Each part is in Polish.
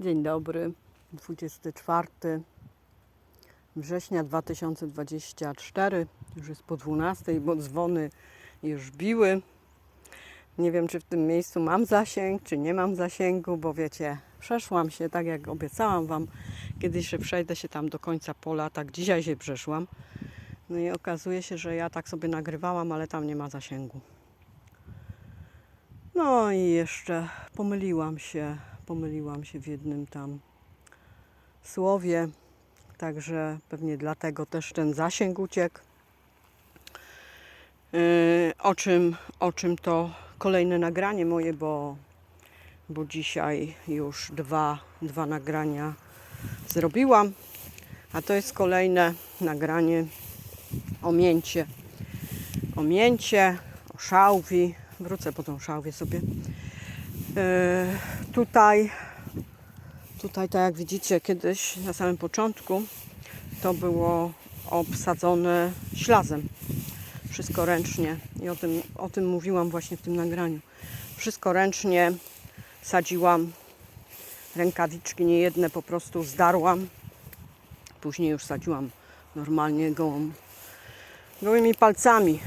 Dzień dobry, 24 września 2024. Już jest po 12, bo dzwony już biły. Nie wiem, czy w tym miejscu mam zasięg, czy nie mam zasięgu, bo wiecie, przeszłam się tak jak obiecałam Wam. Kiedyś, że przejdę się tam do końca pola, tak dzisiaj się przeszłam. No i okazuje się, że ja tak sobie nagrywałam, ale tam nie ma zasięgu. No i jeszcze pomyliłam się, pomyliłam się w jednym tam słowie, także pewnie dlatego też ten zasięg uciekł. Yy, o, czym, o czym to kolejne nagranie moje, bo, bo dzisiaj już dwa, dwa nagrania zrobiłam, a to jest kolejne nagranie o mięcie. O mięcie, o szałwi. Wrócę po tą szałwię sobie. E, tutaj, tutaj, tak jak widzicie, kiedyś na samym początku to było obsadzone ślazem. Wszystko ręcznie. I o tym, o tym mówiłam właśnie w tym nagraniu. Wszystko ręcznie sadziłam. Rękawiczki nie jedne po prostu zdarłam. Później już sadziłam normalnie gołą, gołymi palcami.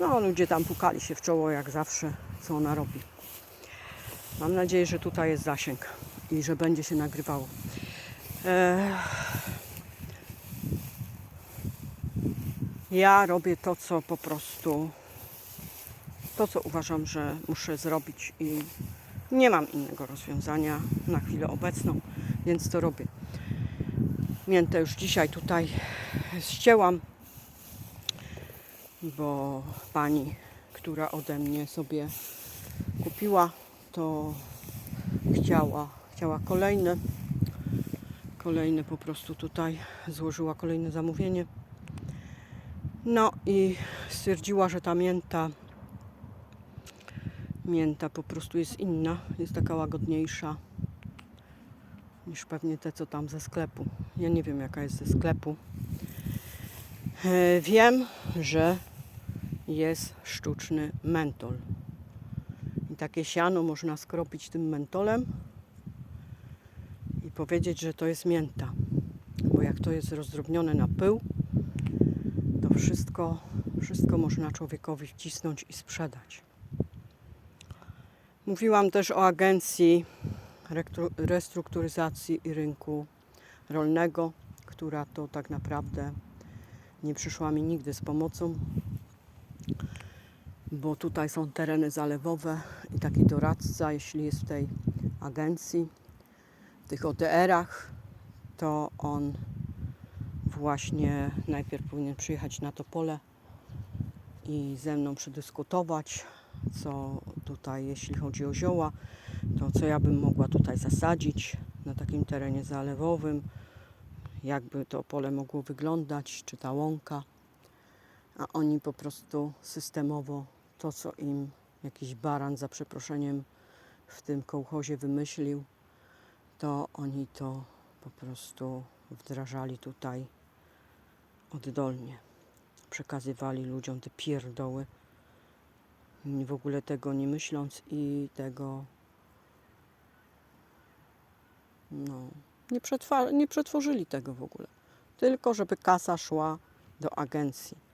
No, ludzie tam pukali się w czoło, jak zawsze, co ona robi. Mam nadzieję, że tutaj jest zasięg i że będzie się nagrywało. Ja robię to, co po prostu, to, co uważam, że muszę zrobić i nie mam innego rozwiązania na chwilę obecną, więc to robię. Miętę już dzisiaj tutaj ścięłam bo pani, która ode mnie sobie kupiła, to chciała, chciała kolejne. Kolejne po prostu tutaj złożyła kolejne zamówienie. No i stwierdziła, że ta mięta mięta po prostu jest inna, jest taka łagodniejsza niż pewnie te, co tam ze sklepu. Ja nie wiem, jaka jest ze sklepu. E, Wiem, że jest sztuczny mentol. I takie siano można skropić tym mentolem i powiedzieć, że to jest mięta. Bo jak to jest rozdrobnione na pył, to wszystko, wszystko można człowiekowi wcisnąć i sprzedać. Mówiłam też o agencji restrukturyzacji i rynku rolnego, która to tak naprawdę nie przyszła mi nigdy z pomocą, bo tutaj są tereny zalewowe i taki doradca, jeśli jest w tej agencji, w tych OTR-ach, to on właśnie najpierw powinien przyjechać na to pole i ze mną przedyskutować, co tutaj, jeśli chodzi o zioła, to co ja bym mogła tutaj zasadzić na takim terenie zalewowym, jakby to pole mogło wyglądać, czy ta łąka, a oni po prostu systemowo to, co im jakiś baran, za przeproszeniem, w tym kołchozie wymyślił, to oni to po prostu wdrażali tutaj oddolnie. Przekazywali ludziom te pierdoły, w ogóle tego nie myśląc i tego no, nie, nie przetworzyli tego w ogóle. Tylko, żeby kasa szła do agencji.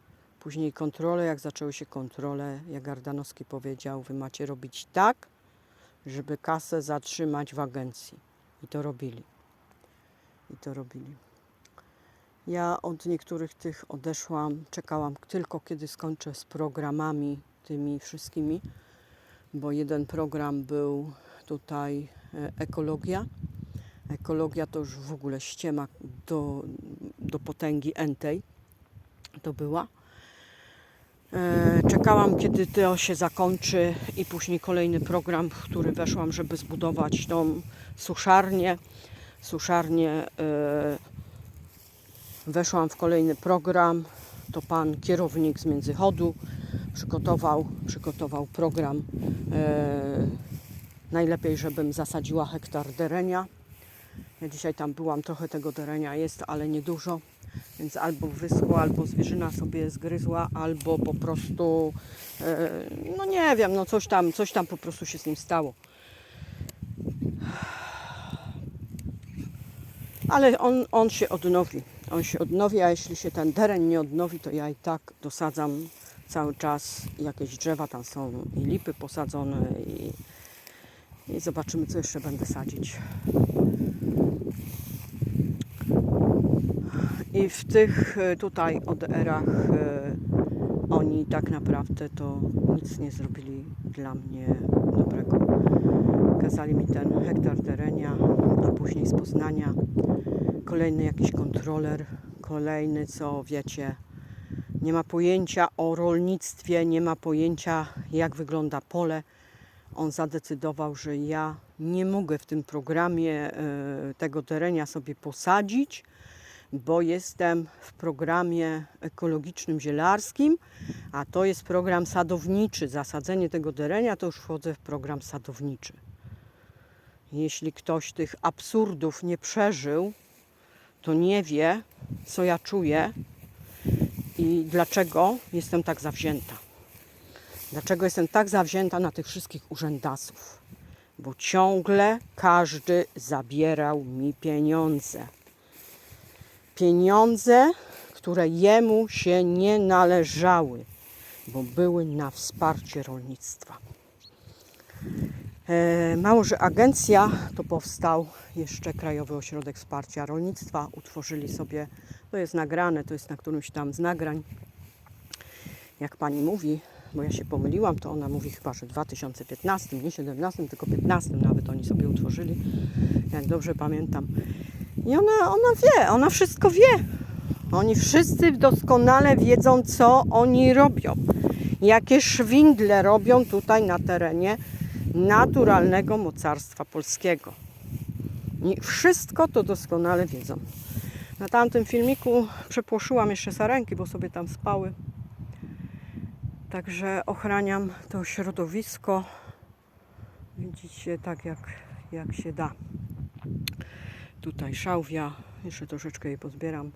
Później kontrole, jak zaczęły się kontrole, jak Ardanowski powiedział, wy macie robić tak, żeby kasę zatrzymać w agencji. I to robili. I to robili. Ja od niektórych tych odeszłam, czekałam tylko kiedy skończę z programami tymi wszystkimi, bo jeden program był tutaj e, ekologia. Ekologia to już w ogóle ściema do, do potęgi entej. To była. E, Czekałam, kiedy to się zakończy i później kolejny program, w który weszłam, żeby zbudować tą suszarnię. Suszarnię e, weszłam w kolejny program. To pan kierownik z Międzychodu przygotował, przygotował program. E, najlepiej, żebym zasadziła hektar derenia. Ja dzisiaj tam byłam, trochę tego derenia jest, ale niedużo. Więc albo wyschło, albo zwierzyna sobie zgryzła, albo po prostu, e, no nie wiem, no coś tam, coś tam po prostu się z nim stało. Ale on, on się odnowi. On się odnowi, a jeśli się ten teren nie odnowi, to ja i tak dosadzam cały czas jakieś drzewa. Tam są i lipy posadzone i, i zobaczymy, co jeszcze będę sadzić. I w tych e, tutaj ODR-ach e, oni tak naprawdę to nic nie zrobili dla mnie dobrego. Kazali mi ten hektar terenia, a później z Poznania kolejny jakiś kontroler, kolejny, co wiecie, nie ma pojęcia o rolnictwie, nie ma pojęcia jak wygląda pole. On zadecydował, że ja nie mogę w tym programie e, tego terenia sobie posadzić, bo jestem w programie ekologicznym zielarskim, a to jest program sadowniczy. Zasadzenie tego terenia to już wchodzę w program sadowniczy. Jeśli ktoś tych absurdów nie przeżył, to nie wie, co ja czuję i dlaczego jestem tak zawzięta. Dlaczego jestem tak zawzięta na tych wszystkich urzędasów? Bo ciągle każdy zabierał mi pieniądze. Pieniądze, które jemu się nie należały, bo były na wsparcie rolnictwa. E, Mało, że agencja to powstał jeszcze Krajowy Ośrodek Wsparcia Rolnictwa. Utworzyli sobie, to jest nagrane, to jest na którymś tam z nagrań. Jak pani mówi, bo ja się pomyliłam, to ona mówi chyba, że w 2015, nie 17, tylko 15 nawet oni sobie utworzyli, jak dobrze pamiętam. I ona, ona wie, ona wszystko wie. Oni wszyscy doskonale wiedzą, co oni robią. Jakie szwindle robią tutaj na terenie naturalnego mocarstwa polskiego. I wszystko to doskonale wiedzą. Na tamtym filmiku przepłoszyłam jeszcze sarenki, bo sobie tam spały. Także ochraniam to środowisko. Widzicie, tak jak, jak się da. Tutaj szałwia, jeszcze troszeczkę jej pozbieram.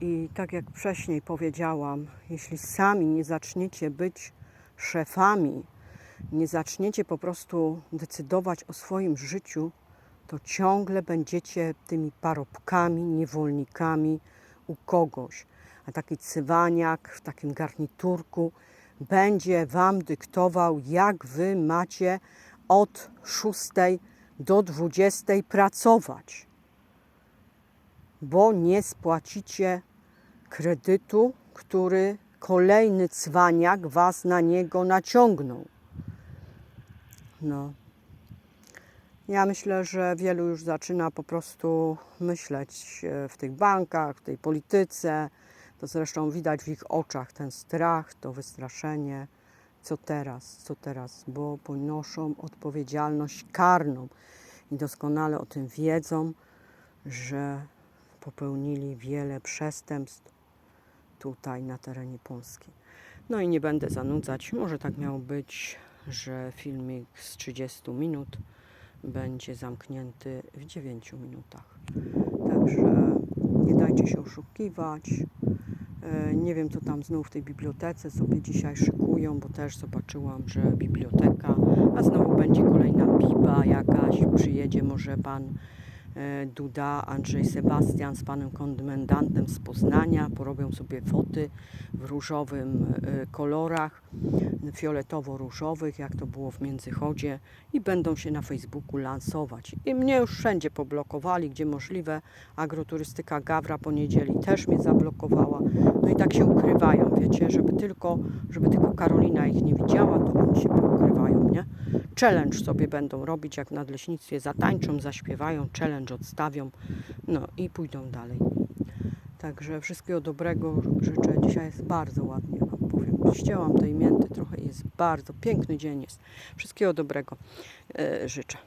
I tak jak wcześniej powiedziałam, jeśli sami nie zaczniecie być szefami, nie zaczniecie po prostu decydować o swoim życiu, to ciągle będziecie tymi parobkami, niewolnikami u kogoś. A taki cywaniak w takim garniturku będzie wam dyktował, jak wy macie od 6 do 20 pracować, bo nie spłacicie kredytu, który kolejny cwaniak was na niego naciągnął. No. Ja myślę, że wielu już zaczyna po prostu myśleć e, w tych bankach, w tej polityce. To zresztą widać w ich oczach ten strach, to wystraszenie. Co teraz, co teraz, bo ponoszą odpowiedzialność karną i doskonale o tym wiedzą, że popełnili wiele przestępstw tutaj na terenie Polski. No i nie będę zanudzać, może tak miało być, że filmik z 30 minut będzie zamknięty w 9 minutach. Także nie dajcie się oszukiwać. Nie wiem, co tam znów w tej bibliotece sobie dzisiaj szykują, bo też zobaczyłam, że biblioteka, a znowu będzie kolejna biba jakaś, przyjedzie może pan Duda, Andrzej Sebastian z panem komendantem z Poznania, porobią sobie foty w różowym e, kolorach, fioletowo-różowych, jak to było w Międzychodzie i będą się na Facebooku lansować. I mnie już wszędzie poblokowali, gdzie możliwe. Agroturystyka Gawra po niedzieli też mnie zablokowała. No i tak się ukrywają, wiecie, żeby tylko, żeby tylko Karolina ich nie widziała, to oni się poukrywają, nie? Challenge sobie będą robić, jak w nadleśnictwie zatańczą, zaśpiewają, challenge odstawią, no i pójdą dalej. Także wszystkiego dobrego życzę. Dzisiaj jest bardzo ładnie, Wam powiem. Ścięłam tej mięty trochę, jest bardzo piękny dzień jest. Wszystkiego dobrego e, życzę.